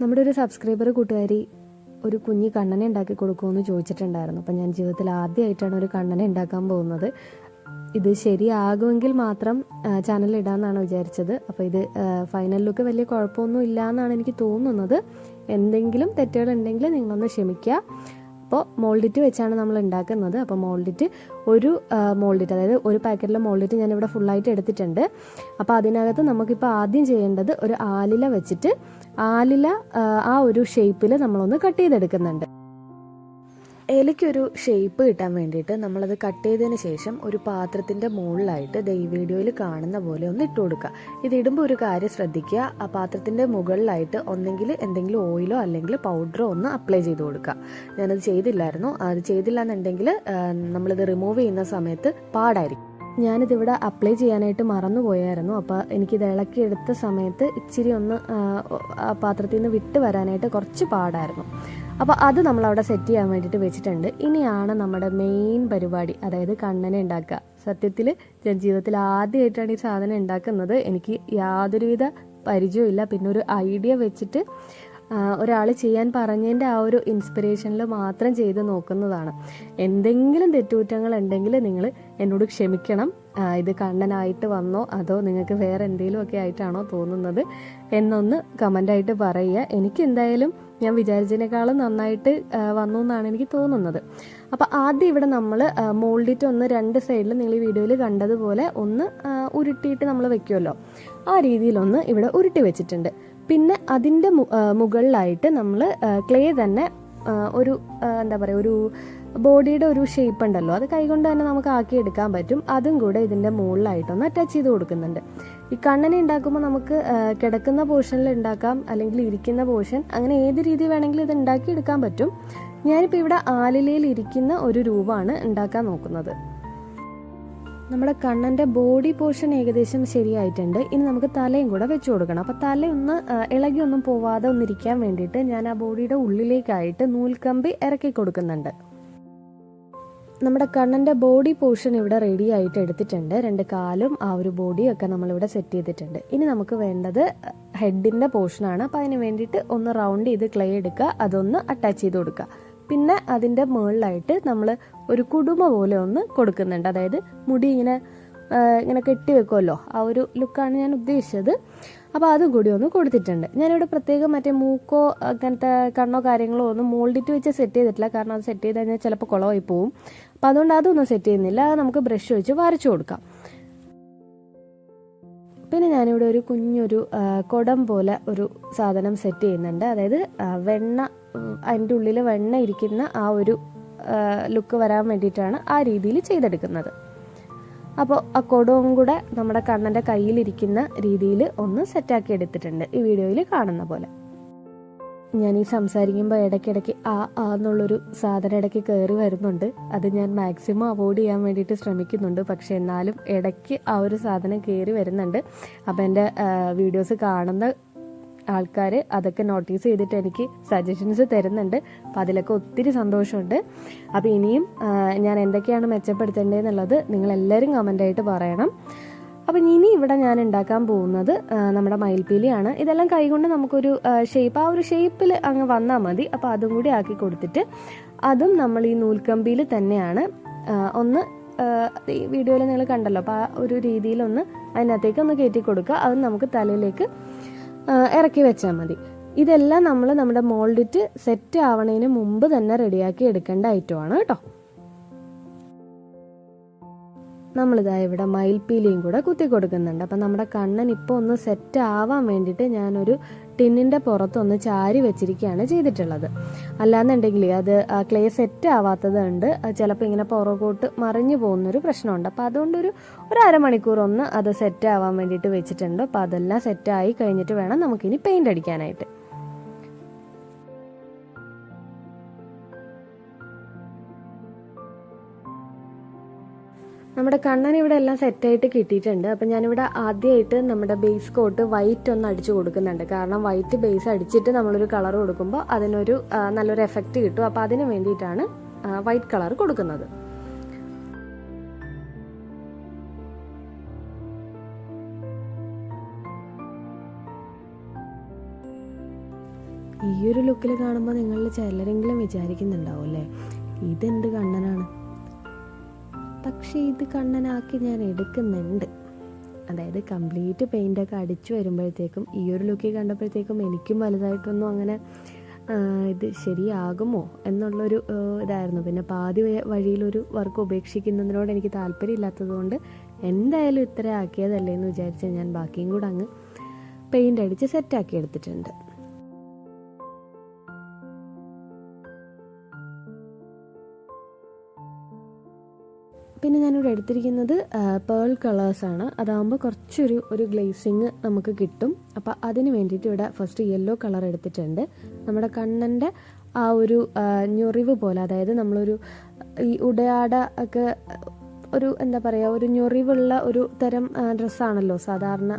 നമ്മുടെ ഒരു സബ്സ്ക്രൈബർ കൂട്ടുകാരി ഒരു കുഞ്ഞി കണ്ണനെ ഉണ്ടാക്കി കൊടുക്കുമെന്ന് ചോദിച്ചിട്ടുണ്ടായിരുന്നു. അപ്പം ഞാൻ ജീവിതത്തിൽ ആദ്യമായിട്ടാണ് ഒരു കണ്ണനെ ഉണ്ടാക്കാൻ പോകുന്നത്. ഇത് ശരിയാകുമെങ്കിൽ മാത്രം ചാനൽ ഇടാമെന്നാണ് വിചാരിച്ചത്. അപ്പോൾ ഇത് ഫൈനൽ ലുക്ക് വലിയ കുഴപ്പമൊന്നും ഇല്ല എന്നാണ് എനിക്ക് തോന്നുന്നത്. എന്തെങ്കിലും തെറ്റുകൾ ഉണ്ടെങ്കിൽ നിങ്ങളൊന്ന് ക്ഷമിക്കുക. അപ്പോൾ മോൾഡിറ്റ് വെച്ചാണ് നമ്മൾ ഉണ്ടാക്കുന്നത്. അപ്പോൾ മോൾഡിറ്റ് ഒരു മോൾഡിറ്റ് അതായത് ഒരു പാക്കറ്റിലെ മോൾഡിറ്റ് ഞാനിവിടെ ഫുള്ളായിട്ട് എടുത്തിട്ടുണ്ട്. അപ്പോൾ അതിനകത്ത് നമുക്കിപ്പോൾ ആദ്യം ചെയ്യേണ്ടത് ഒരു ആലില വെച്ചിട്ട് ആലില ആ, ഒരു ഷേപ്പിൽ നമ്മളൊന്ന് കട്ട് ചെയ്തെടുക്കുന്നുണ്ട്. ഇലയ്ക്കൊരു ഷേപ്പ് കിട്ടാൻ വേണ്ടിയിട്ട് നമ്മളത് കട്ട് ചെയ്തതിന് ശേഷം ഒരു പാത്രത്തിന്റെ മുകളിലായിട്ട് ദൈ വീഡിയോയിൽ കാണുന്ന പോലെ ഒന്ന് ഇട്ട് കൊടുക്കുക. ഇതിടുമ്പോൾ ഒരു കാര്യം ശ്രദ്ധിക്കുക. ആ പാത്രത്തിന്റെ മുകളിലായിട്ട് ഒന്നെങ്കിൽ എന്തെങ്കിലും ഓയിലോ അല്ലെങ്കിൽ പൗഡറോ ഒന്ന് അപ്ലൈ ചെയ്ത് കൊടുക്കുക. ഞാനത് ചെയ്തില്ലായിരുന്നു. അത് ചെയ്തില്ല എന്നുണ്ടെങ്കിൽ നമ്മളിത് റിമൂവ് ചെയ്യുന്ന സമയത്ത് പാടായിരിക്കും. ഞാനിതിവിടെ അപ്ലൈ ചെയ്യാനായിട്ട് മറന്നു പോയായിരുന്നു അപ്പോൾ എനിക്കിത് ഇളക്കിയെടുത്ത സമയത്ത് ഇച്ചിരി ഒന്ന് പാത്രത്തിൽ നിന്ന് വിട്ട് വരാനായിട്ട് കുറച്ച് പാടായിരുന്നു. അപ്പോൾ അത് നമ്മൾ അവിടെ സെറ്റ് ചെയ്യാൻ വേണ്ടിയിട്ട് വെച്ചിട്ടുണ്ട്. ഇനിയാണ് നമ്മുടെ മെയിൻ പരിപാടി അതായത് കണ്ണനെ ഉണ്ടാക്കുക. സത്യത്തിൽ ഞാൻ ജീവിതത്തിൽ ആദ്യമായിട്ടാണ് ഈ സാധനം ഉണ്ടാക്കുന്നത്. എനിക്ക് യാതൊരുവിധ പരിചയവും ഇല്ല പിന്നെ ഒരു ഐഡിയ വെച്ചിട്ട് ഒരാൾ ചെയ്യാൻ പറഞ്ഞതിന്റെ ആ ഒരു ഇൻസ്പിറേഷനിൽ മാത്രം ചെയ്ത് നോക്കുന്നതാണ്. എന്തെങ്കിലും തെറ്റുകുറ്റങ്ങൾ ഉണ്ടെങ്കിൽ നിങ്ങൾ എന്നോട് ക്ഷമിക്കണം. ഇത് കണ്ണനായിട്ട് വന്നോ അതോ നിങ്ങൾക്ക് വേറെ എന്തെങ്കിലുമൊക്കെ ആയിട്ടാണോ തോന്നുന്നത് എന്നൊന്ന് കമന്റായിട്ട് പറയുക. എനിക്ക് എന്തായാലും ഞാൻ വിചാരിച്ചതിനേക്കാളും നന്നായിട്ട് വന്നു എന്നാണ് എനിക്ക് തോന്നുന്നത്. അപ്പോൾ ആദ്യം ഇവിടെ നമ്മൾ മോൾഡിറ്റ് ഒന്ന് രണ്ട് സൈഡിൽ നിങ്ങൾ ഈ വീഡിയോയിൽ കണ്ടതുപോലെ ഒന്ന് ഉരുട്ടിയിട്ട് നമ്മൾ വെക്കുമല്ലോ ആ രീതിയിലൊന്ന് ഇവിടെ ഉരുട്ടി വെച്ചിട്ടുണ്ട്. പിന്നെ അതിന്റെ മുകളിലായിട്ട് നമ്മൾ ക്ലേ തന്നെ ഒരു എന്താ പറയുക ഒരു ബോഡിയുടെ ഒരു ഷേപ്പ് ഉണ്ടല്ലോ. അത് കൈകൊണ്ട് തന്നെ നമുക്ക് ആക്കി എടുക്കാൻ പറ്റും. അതും കൂടെ ഇതിന്റെ മുകളിലായിട്ടൊന്ന് അറ്റാച്ച് ചെയ്ത് കൊടുക്കുന്നുണ്ട്. ഈ കണ്ണനെ ഉണ്ടാക്കുമ്പോൾ നമുക്ക് കിടക്കുന്ന പോർഷനിൽ ഉണ്ടാക്കാം അല്ലെങ്കിൽ ഇരിക്കുന്ന പോർഷൻ അങ്ങനെ ഏത് രീതി വേണമെങ്കിലും ഇത് ഉണ്ടാക്കി എടുക്കാൻ പറ്റും. ഞാനിപ്പോൾ ഇവിടെ ആലിലയിൽ ഇരിക്കുന്ന ഒരു രൂപമാണ് ഉണ്ടാക്കാൻ നോക്കുന്നത്. നമ്മുടെ കണ്ണന്റെ ബോഡി പോർഷൻ ഏകദേശം ശരിയായിട്ടുണ്ട്. ഇനി നമുക്ക് തലയും കൂടെ വെച്ച് കൊടുക്കണം. അപ്പോൾ തലയൊന്ന് ഇളകിയൊന്നും പോവാതെ ഒന്നിരിക്കാൻ വേണ്ടിയിട്ട് ഞാൻ ആ ബോഡിയുടെ ഉള്ളിലേക്കായിട്ട് നൂൽക്കമ്പി ഇറക്കി കൊടുക്കുന്നുണ്ട്. നമ്മുടെ കണ്ണന്റെ ബോഡി പോർഷൻ ഇവിടെ റെഡി ആയിട്ട് എടുത്തിട്ടുണ്ട്. രണ്ട് കാലും ആ ഒരു ബോഡിയും ഒക്കെ നമ്മളിവിടെ സെറ്റ് ചെയ്തിട്ടുണ്ട്. ഇനി നമുക്ക് വേണ്ടത് ഹെഡിന്റെ പോർഷനാണ്. അപ്പോൾ അതിന് വേണ്ടിയിട്ട് ഒന്ന് റൗണ്ട് ചെയ്ത് ക്ലേ എടുക്കുക. അതൊന്ന് അറ്റാച്ച് ചെയ്ത് കൊടുക്കുക. പിന്നെ അതിന്റെ മുകളിലായിട്ട് നമ്മൾ ഒരു കുടുമ പോലെ ഒന്ന് കൊടുക്കുന്നുണ്ട്. അതായത് മുടി ഇങ്ങനെ ഇങ്ങനെ കെട്ടി വെക്കുമല്ലോ ആ ഒരു ലുക്കാണ് ഞാൻ ഉദ്ദേശിച്ചത്. അപ്പോൾ അതും കൂടി ഒന്ന് കൊടുത്തിട്ടുണ്ട്. ഞാനിവിടെ പ്രത്യേകം മറ്റേ മൂക്കോ അങ്ങനത്തെ കണ്ണോ കാര്യങ്ങളോ ഒന്നും മോൾഡിറ്റ് വെച്ച് സെറ്റ് ചെയ്തിട്ടില്ല. കാരണം അത് സെറ്റ് ചെയ്ത് കഴിഞ്ഞാൽ ചിലപ്പോൾ കുളമായി പോവും. അപ്പോൾ അതുകൊണ്ട് അതൊന്നും സെറ്റ് ചെയ്യുന്നില്ല. നമുക്ക് ബ്രഷ് വെച്ച് വരച്ചു കൊടുക്കാം. പിന്നെ ഞാനിവിടെ ഒരു കുഞ്ഞൊരു കുടം പോലെ ഒരു സാധനം സെറ്റ് ചെയ്യുന്നുണ്ട്. അതായത് വെണ്ണ അതിന്റെ ഉള്ളിൽ വെണ്ണ ഇരിക്കുന്ന ആ ഒരു ലുക്ക് വരാൻ വേണ്ടിയിട്ടാണ് ആ രീതിയിൽ ചെയ്തെടുക്കുന്നത്. അപ്പോൾ ആ കൊടവും കൂടെ നമ്മുടെ കണ്ണന്റെ കയ്യിലിരിക്കുന്ന രീതിയിൽ ഒന്ന് സെറ്റാക്കി എടുത്തിട്ടുണ്ട് ഈ വീഡിയോയിൽ കാണുന്ന പോലെ. ഞാൻ ഈ സംസാരിക്കുമ്പോൾ ഇടയ്ക്കിടയ്ക്ക് ആ ആ എന്നുള്ളൊരു സാധനം ഇടയ്ക്ക് കയറി വരുന്നുണ്ട്. അത് ഞാൻ മാക്സിമം അവോയ്ഡ് ചെയ്യാൻ വേണ്ടിയിട്ട് ശ്രമിക്കുന്നുണ്ട്. പക്ഷേ എന്നാലും ഇടയ്ക്ക് ആ ഒരു സാധനം കയറി വരുന്നുണ്ട്. അപ്പോൾ എന്റെ വീഡിയോസ് കാണുന്ന ആൾക്കാർ അതൊക്കെ നോട്ടീസ് ചെയ്തിട്ട് എനിക്ക് സജഷൻസ് തരുന്നുണ്ട്. അപ്പോൾ അതിലൊക്കെ ഒത്തിരി സന്തോഷമുണ്ട്. അപ്പോൾ ഇനിയും ഞാൻ എന്തൊക്കെയാണ് മെച്ചപ്പെടുത്തേണ്ടതെന്നുള്ളത് നിങ്ങളെല്ലാവരും കമന്റായിട്ട് പറയണം. അപ്പം ഇനി ഇവിടെ ഞാൻ ഉണ്ടാക്കാൻ പോകുന്നത് നമ്മുടെ മയിൽപ്പീലിയാണ്. ഇതെല്ലാം കൈകൊണ്ട് നമുക്കൊരു ഷേപ്പ് ആ ഒരു ഷേപ്പിൽ അങ്ങ് വന്നാൽ മതി. അപ്പോൾ അതും കൂടി ആക്കി കൊടുത്തിട്ട് അതും നമ്മൾ ഈ നൂൽക്കമ്പിയിൽ തന്നെയാണ് ഒന്ന് ഈ വീഡിയോയിൽ നിങ്ങൾ കണ്ടല്ലോ. അപ്പോൾ ആ ഒരു രീതിയിലൊന്ന് അതിനകത്തേക്ക് ഒന്ന് കയറ്റി കൊടുക്കുക. അത് നമുക്ക് തലയിലേക്ക് ഇറക്കി വെച്ചാൽ മതി. ഇതെല്ലാം നമ്മൾ നമ്മുടെ മോൾഡിറ്റ് സെറ്റ് ആവണതിന് മുമ്പ് തന്നെ റെഡിയാക്കി എടുക്കേണ്ട ഐറ്റമാണ് കേട്ടോ. നമ്മളിതാ ഇവിടെ മയിൽപ്പീലിയും കൂടെ കുത്തി കൊടുക്കുന്നുണ്ട്. അപ്പം നമ്മുടെ കണ്ണൻ ഇപ്പോൾ ഒന്ന് സെറ്റ് ആവാൻ വേണ്ടിയിട്ട് ഞാനൊരു ടിന്നിന്റെ പുറത്തൊന്ന് ചാരി വെച്ചിരിക്കുകയാണ് ചെയ്തിട്ടുള്ളത്. അല്ലാന്നുണ്ടെങ്കിൽ അത് ക്ലേ സെറ്റ് ആവാത്തത് കൊണ്ട് ചിലപ്പോൾ ഇങ്ങനെ പുറകോട്ട് മറിഞ്ഞു പോകുന്നൊരു പ്രശ്നമുണ്ട്. അപ്പോൾ അതുകൊണ്ടൊരു ഒരു അരമണിക്കൂർ ഒന്ന് അത് സെറ്റ് ആവാൻ വേണ്ടിയിട്ട് വെച്ചിട്ടുണ്ട്. അപ്പോൾ അതെല്ലാം സെറ്റായി കഴിഞ്ഞിട്ട് വേണം നമുക്കിനി പെയിന്റ് അടിക്കാനായിട്ട്. നമ്മുടെ കണ്ണൻ ഇവിടെ എല്ലാം സെറ്റായിട്ട് കിട്ടിയിട്ടുണ്ട്. അപ്പം ഞാനിവിടെ ആദ്യമായിട്ട് നമ്മുടെ ബേസ് കോട്ട് വൈറ്റ് ഒന്ന് അടിച്ചു കൊടുക്കുന്നുണ്ട്. കാരണം വൈറ്റ് ബേസ് അടിച്ചിട്ട് നമ്മളൊരു കളർ കൊടുക്കുമ്പോൾ അതിനൊരു നല്ലൊരു എഫക്റ്റ് കിട്ടും. അപ്പോൾ അതിന് വേണ്ടിയിട്ടാണ് വൈറ്റ് കളർ കൊടുക്കുന്നത്. ഈ ഒരു ലുക്കിൽ കാണുമ്പോൾ നിങ്ങളിൽ ചിലരെങ്കിലും വിചാരിക്കുന്നുണ്ടാവും അല്ലേ? ഇതെന്ത് കണ്ണനാണ്? പക്ഷേ ഇത് കണ്ണനാക്കി ഞാൻ എടുക്കുന്നുണ്ട്. അതായത് കംപ്ലീറ്റ് പെയിന്റൊക്കെ അടിച്ചു വരുമ്പോഴത്തേക്കും ഈ ഒരു ലുക്കിൽ കണ്ടപ്പോഴത്തേക്കും എനിക്കും വലുതായിട്ടൊന്നും അങ്ങനെ ഇത് ശരിയാകുമോ എന്നുള്ളൊരു ഇതായിരുന്നു. പിന്നെ പാതി വഴിയിലൊരു വർക്ക് ഉപേക്ഷിക്കുന്നതിനോട് എനിക്ക് താല്പര്യമില്ലാത്തതുകൊണ്ട് എന്തായാലും ഇത്ര ആക്കിയതല്ലേ എന്ന് വിചാരിച്ച് ഞാൻ ബാക്കിയും കൂടെ അങ്ങ് പെയിന്റ് അടിച്ച് സെറ്റാക്കി എടുത്തിട്ടുണ്ട്. പിന്നെ ഞാനിവിടെ എടുത്തിരിക്കുന്നത് പേൾ കളേഴ്സാണ് അതാകുമ്പോൾ കുറച്ചൊരു ഒരു ഗ്ലേസിങ് നമുക്ക് കിട്ടും. അപ്പോൾ അതിന് വേണ്ടിയിട്ട് ഇവിടെ ഫസ്റ്റ് യെല്ലോ കളർ എടുത്തിട്ടുണ്ട്. നമ്മുടെ കണ്ണന്റെ ആ ഒരു ഞൊറിവ് പോലെ അതായത് നമ്മളൊരു ഈ ഉടയാട ഒക്കെ ഒരു എന്താ പറയുക ഒരു ഞൊറിവുള്ള ഒരു തരം ഡ്രസ്സാണല്ലോ സാധാരണ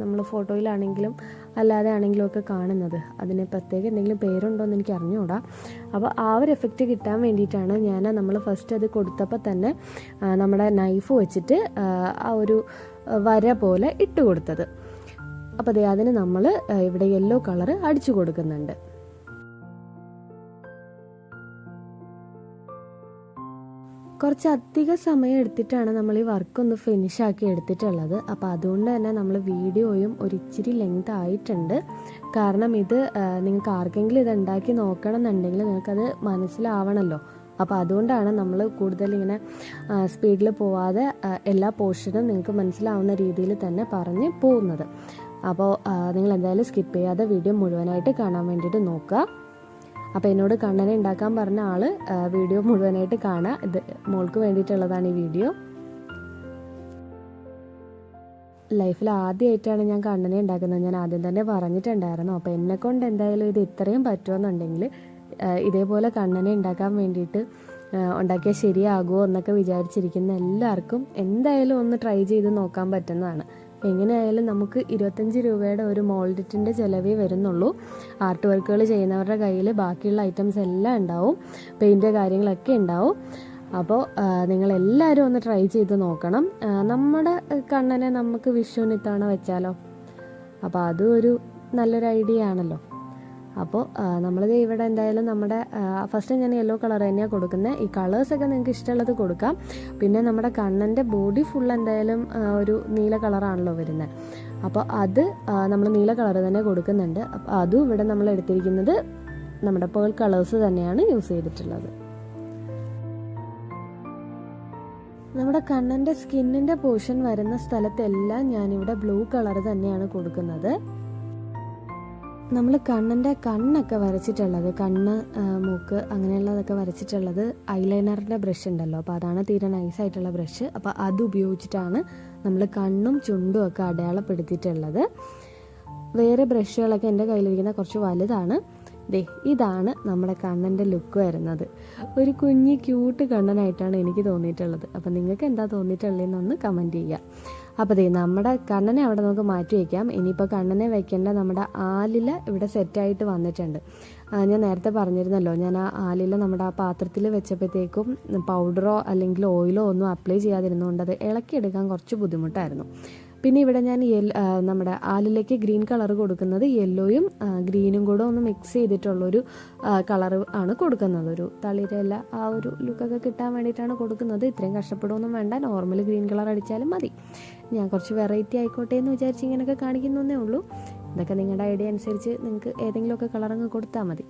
നമ്മൾ ഫോട്ടോയിലാണെങ്കിലും അല്ലാതെ ആണെങ്കിലും ഒക്കെ കാണുന്നത്. അതിന് പ്രത്യേക എന്തെങ്കിലും പേരുണ്ടോ എന്ന് എനിക്ക് അറിഞ്ഞുകൂടാ. അപ്പോൾ ആ ഒരു എഫക്റ്റ് കിട്ടാൻ വേണ്ടിയിട്ടാണ് ഞാൻ നമ്മൾ ഫസ്റ്റ് അത് കൊടുത്തപ്പോൾ തന്നെ നമ്മുടെ നൈഫ് വെച്ചിട്ട് ആ, ഒരു വര പോലെ ഇട്ട് കൊടുത്തത്. അപ്പോൾ അതെ അതിന് നമ്മൾ ഇവിടെ യെല്ലോ കളർ അടിച്ചു കൊടുക്കുന്നുണ്ട്. കുറച്ച് അധിക സമയം എടുത്തിട്ടാണ് നമ്മൾ ഈ വർക്ക് ഒന്ന് ഫിനിഷ് ആക്കി എടുത്തിട്ടുള്ളത്. അപ്പോൾ അതുകൊണ്ട് തന്നെ നമ്മൾ വീഡിയോയും ഒരു ഇച്ചിരി ലെങ്ത് ആയിട്ടുണ്ട്. കാരണം ഇത് നിങ്ങൾക്ക് ആർക്കെങ്കിലും ഇത് ഉണ്ടാക്കി നോക്കണം എന്നുണ്ടെങ്കിൽ നിങ്ങൾക്കത് മനസ്സിലാവണമല്ലോ അപ്പോൾ അതുകൊണ്ടാണ് നമ്മൾ കൂടുതൽ ഇങ്ങനെ സ്പീഡിൽ പോവാതെ എല്ലാ പോർഷനും നിങ്ങൾക്ക് മനസ്സിലാവുന്ന രീതിയിൽ തന്നെ പറഞ്ഞ് പോകുന്നത്. അപ്പോൾ നിങ്ങൾ എന്തായാലും സ്കിപ്പ് ചെയ്യാതെ വീഡിയോ മുഴുവനായിട്ട് കാണാൻ വേണ്ടിയിട്ട് നോക്കുക. അപ്പോൾ എന്നോട് കണ്ണനെ ഉണ്ടാക്കാൻ പറഞ്ഞ ആൾ വീഡിയോ മുഴുവനായിട്ട് കാണുക ഇത് മോൾക്ക് വേണ്ടിയിട്ടുള്ളതാണ് ഈ വീഡിയോ. ലൈഫിൽ ആദ്യമായിട്ടാണ് ഞാൻ കണ്ണനെ ഉണ്ടാക്കുന്നത്. ഞാൻ ആദ്യം തന്നെ പറഞ്ഞിട്ടുണ്ടായിരുന്നു. അപ്പോൾ എന്നെ കൊണ്ട് എന്തായാലും ഇത് ഇത്രയും പറ്റുമെന്നുണ്ടെങ്കിൽ ഇതേപോലെ കണ്ണനെ ഉണ്ടാക്കാൻ വേണ്ടിയിട്ട് ഉണ്ടാക്കിയാൽ ശരിയാകുമോ എന്നൊക്കെ വിചാരിച്ചിരിക്കുന്ന എല്ലാവർക്കും എന്തായാലും ഒന്ന് ട്രൈ ചെയ്ത് നോക്കാൻ പറ്റുന്നതാണ്. എങ്ങനെയായാലും നമുക്ക് ഇരുപത്തഞ്ച് രൂപയുടെ ഒരു മോൾഡിറ്റിന്റെ ചിലവേ വരുന്നുള്ളൂ. ആർട്ട് വർക്കുകൾ ചെയ്യുന്നവരുടെ കയ്യിൽ ബാക്കിയുള്ള ഐറ്റംസ് എല്ലാം ഉണ്ടാവും. പെയിന്റ് കാര്യങ്ങളൊക്കെ ഉണ്ടാവും. അപ്പോൾ നിങ്ങളെല്ലാവരും ഒന്ന് ട്രൈ ചെയ്ത് നോക്കണം. നമ്മുടെ കണ്ണനെ നമുക്ക് വിഷുവിന് ഇത്തവണ വെച്ചാലോ? അപ്പോൾ അതും ഒരു നല്ലൊരു ഐഡിയ ആണല്ലോ. അപ്പോൾ നമ്മളിത് ഇവിടെ എന്തായാലും നമ്മുടെ ഫസ്റ്റ് ഞാൻ യെല്ലോ കളർ തന്നെയാണ് കൊടുക്കുന്നത് ഈ കളേഴ്സൊക്കെ നിങ്ങൾക്ക് ഇഷ്ടമുള്ളത് കൊടുക്കാം. പിന്നെ നമ്മുടെ കണ്ണന്റെ ബോഡി ഫുൾ എന്തായാലും ഒരു നീല കളറാണല്ലോ വരുന്നത് അപ്പോൾ അത് നമ്മൾ നീല കളർ തന്നെ കൊടുക്കുന്നുണ്ട്. അപ്പോൾ അതും ഇവിടെ നമ്മൾ എടുത്തിരിക്കുന്നത് നമ്മുടെ പേൾ കളേഴ്സ് തന്നെയാണ് യൂസ് ചെയ്തിട്ടുള്ളത്. നമ്മുടെ കണ്ണന്റെ സ്കിന്നിന്റെ പോർഷൻ വരുന്ന സ്ഥലത്തെല്ലാം ഞാനിവിടെ ബ്ലൂ കളർ തന്നെയാണ് കൊടുക്കുന്നത്. നമ്മൾ കണ്ണിന്റെ കണ്ണൊക്കെ വരച്ചിട്ടുള്ളത് കണ്ണ് മൂക്ക് അങ്ങനെയുള്ളതൊക്കെ വരച്ചിട്ടുള്ളത് ഐലൈനറിന്റെ ബ്രഷ് ഉണ്ടല്ലോ. അപ്പോൾ അതാണ് തീരെ നൈസായിട്ടുള്ള ബ്രഷ്. അപ്പോൾ അത് ഉപയോഗിച്ചിട്ടാണ് നമ്മൾ കണ്ണും ചുണ്ടും ഒക്കെ അടയാളപ്പെടുത്തിയിട്ടുള്ളത്. വേറെ ബ്രഷുകളൊക്കെ എന്റെ കയ്യിലിരിക്കുന്ന കുറച്ച് വലുതാണ്. ദേ ഇതാണ് നമ്മുടെ കണ്ണന്റെ ലുക്ക് വരുന്നത്. ഒരു കുഞ്ഞി ക്യൂട്ട് കണ്ണനായിട്ടാണ് എനിക്ക് തോന്നിയിട്ടുള്ളത്. അപ്പം നിങ്ങൾക്ക് എന്താ തോന്നിയിട്ടുള്ളതെന്നൊന്ന് കമന്റ് ചെയ്യുക അപ്പോൾ ദേ നമ്മുടെ കണ്ണനെ അവിടെ നമുക്ക് മാറ്റി വയ്ക്കാം ഇനിയിപ്പോൾ കണ്ണനെ വയ്ക്കേണ്ട നമ്മുടെ ആലില ഇവിടെ സെറ്റായിട്ട് വന്നിട്ടുണ്ട്. ഞാൻ നേരത്തെ പറഞ്ഞിരുന്നല്ലോ ഞാൻ ആ ആലില നമ്മുടെ ആ പാത്രത്തിൽ വെച്ചപ്പോഴത്തേക്കും പൗഡറോ അല്ലെങ്കിൽ ഓയിലോ ഒന്നും അപ്ലൈ ചെയ്യാതിരുന്നുകൊണ്ട് അത് ഇളക്കിയെടുക്കാൻ കുറച്ച് ബുദ്ധിമുട്ടായിരുന്നു. പിന്നെ ഇവിടെ ഞാൻ നമ്മുടെ ആലിലേക്ക് ഗ്രീൻ കളർ കൊടുക്കുന്നത് യെല്ലോയും ഗ്രീനും കൂടെ ഒന്ന് മിക്സ് ചെയ്തിട്ടുള്ളൊരു കളർ ആണ് കൊടുക്കുന്നത്. ഒരു തളിരല്ല ആ ഒരു ലുക്കൊക്കെ കിട്ടാൻ വേണ്ടിയിട്ടാണ് കൊടുക്കുന്നത്. ഇത്രയും കഷ്ടപ്പെടുമൊന്നും വേണ്ട. നോർമൽ ഗ്രീൻ കളർ അടിച്ചാലും മതി. ഞാൻ കുറച്ച് വെറൈറ്റി ആയിക്കോട്ടെ എന്ന് വിചാരിച്ച് ഇങ്ങനെയൊക്കെ കാണിക്കുന്നേ ഉള്ളൂ. ഇതൊക്കെ നിങ്ങളുടെ ഐഡിയ അനുസരിച്ച് നിങ്ങൾക്ക് ഏതെങ്കിലുമൊക്കെ കളർ അങ്ങ് കൊടുത്താൽ മതി.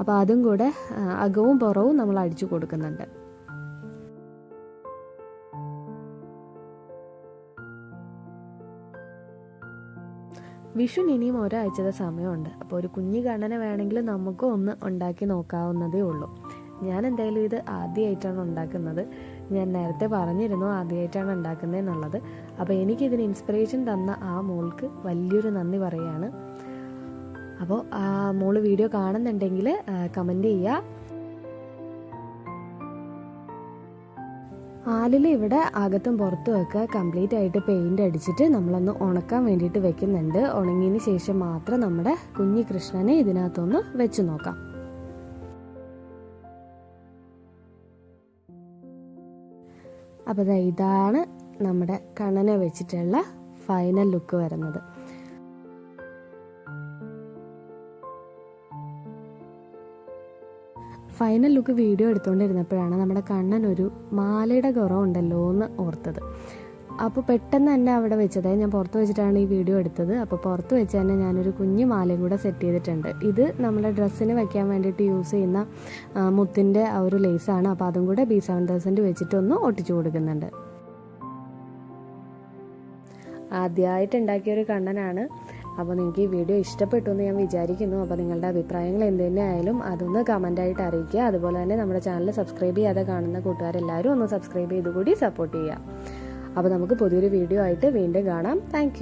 അപ്പോൾ അതും കൂടെ അകവും പുറവും നമ്മൾ അടിച്ചു കൊടുക്കുന്നുണ്ട്. വിഷുവിന് ഇനിയും ഒരാഴ്ചത്തെ സമയമുണ്ട്. അപ്പോൾ ഒരു കുഞ്ഞു കണ്ണനെ വേണമെങ്കിൽ നമുക്കും ഒന്ന് ഉണ്ടാക്കി നോക്കാവുന്നതേ ഉള്ളൂ. ഞാൻ എന്തായാലും ഇത് ആദ്യമായിട്ടാണ് ഉണ്ടാക്കുന്നത്. ഞാൻ നേരത്തെ പറഞ്ഞിരുന്നു ആദ്യമായിട്ടാണ് ഉണ്ടാക്കുന്നത് എന്നുള്ളത് അപ്പോൾ എനിക്കിതിന് ഇൻസ്പിറേഷൻ തന്ന ആ മോൾക്ക് വലിയൊരു നന്ദി പറയുകയാണ്. അപ്പോൾ ആ മോൾ വീഡിയോ കാണുന്നുണ്ടെങ്കിൽ കമന്റ് ചെയ്യുക. ആലിൽ ഇവിടെ അകത്തും പുറത്തും ഒക്കെ കംപ്ലീറ്റ് ആയിട്ട് പെയിന്റ് അടിച്ചിട്ട് നമ്മളൊന്ന് ഉണക്കാൻ വേണ്ടിയിട്ട് വെക്കുന്നുണ്ട്. ഉണങ്ങിയതിന് ശേഷം മാത്രം നമ്മുടെ കുഞ്ഞി കൃഷ്ണനെ ഇതിനകത്തൊന്ന് വെച്ച് നോക്കാം. അപ്പോൾ ഇതാണ് നമ്മുടെ കണ്ണനെ വെച്ചിട്ടുള്ള ഫൈനൽ ലുക്ക് വരുന്നത്. ഫൈനൽ ലുക്ക് വീഡിയോ എടുത്തുകൊണ്ടിരുന്നപ്പോഴാണ് നമ്മുടെ കണ്ണൻ ഒരു മാലയുടെ കുറവുണ്ടല്ലോ എന്ന് ഓർത്തത്. അപ്പോൾ പെട്ടെന്ന് തന്നെ അവിടെ വെച്ചത് ഞാൻ പുറത്ത് വെച്ചിട്ടാണ് ഈ വീഡിയോ എടുത്തത്. അപ്പോൾ പുറത്ത് വെച്ച് തന്നെ ഞാനൊരു കുഞ്ഞു മാലയും കൂടെ സെറ്റ് ചെയ്തിട്ടുണ്ട്. ഇത് നമ്മുടെ ഡ്രസ്സിന് വെക്കാൻ വേണ്ടിയിട്ട് യൂസ് ചെയ്യുന്ന മുത്തിന്റെ ആ ഒരു ലേസാണ് അപ്പോൾ അതും കൂടെ ബി സെവൻ തൗസൻഡ് വെച്ചിട്ടൊന്ന് ഒട്ടിച്ചു കൊടുക്കുന്നുണ്ട്. ആദ്യമായിട്ട് ഉണ്ടാക്കിയ ഒരു കണ്ണനാണ് അപ്പോൾ നിങ്ങൾക്ക് ഈ വീഡിയോ ഇഷ്ടപ്പെട്ടു എന്ന് ഞാൻ വിചാരിക്കുന്നു. അപ്പോൾ നിങ്ങളുടെ അഭിപ്രായങ്ങൾ എന്ത് തന്നെ ആയാലും അതൊന്ന് കമന്റായിട്ട് അറിയിക്കുക. അതുപോലെ തന്നെ നമ്മുടെ ചാനൽ സബ്സ്ക്രൈബ് ചെയ്യാതെ കാണുന്ന കൂട്ടുകാരെല്ലാവരും ഒന്ന് സബ്സ്ക്രൈബ് ചെയ്തുകൂടി സപ്പോർട്ട് ചെയ്യുക. അപ്പോൾ നമുക്ക് പുതിയൊരു വീഡിയോ ആയിട്ട് വീണ്ടും കാണാം. താങ്ക്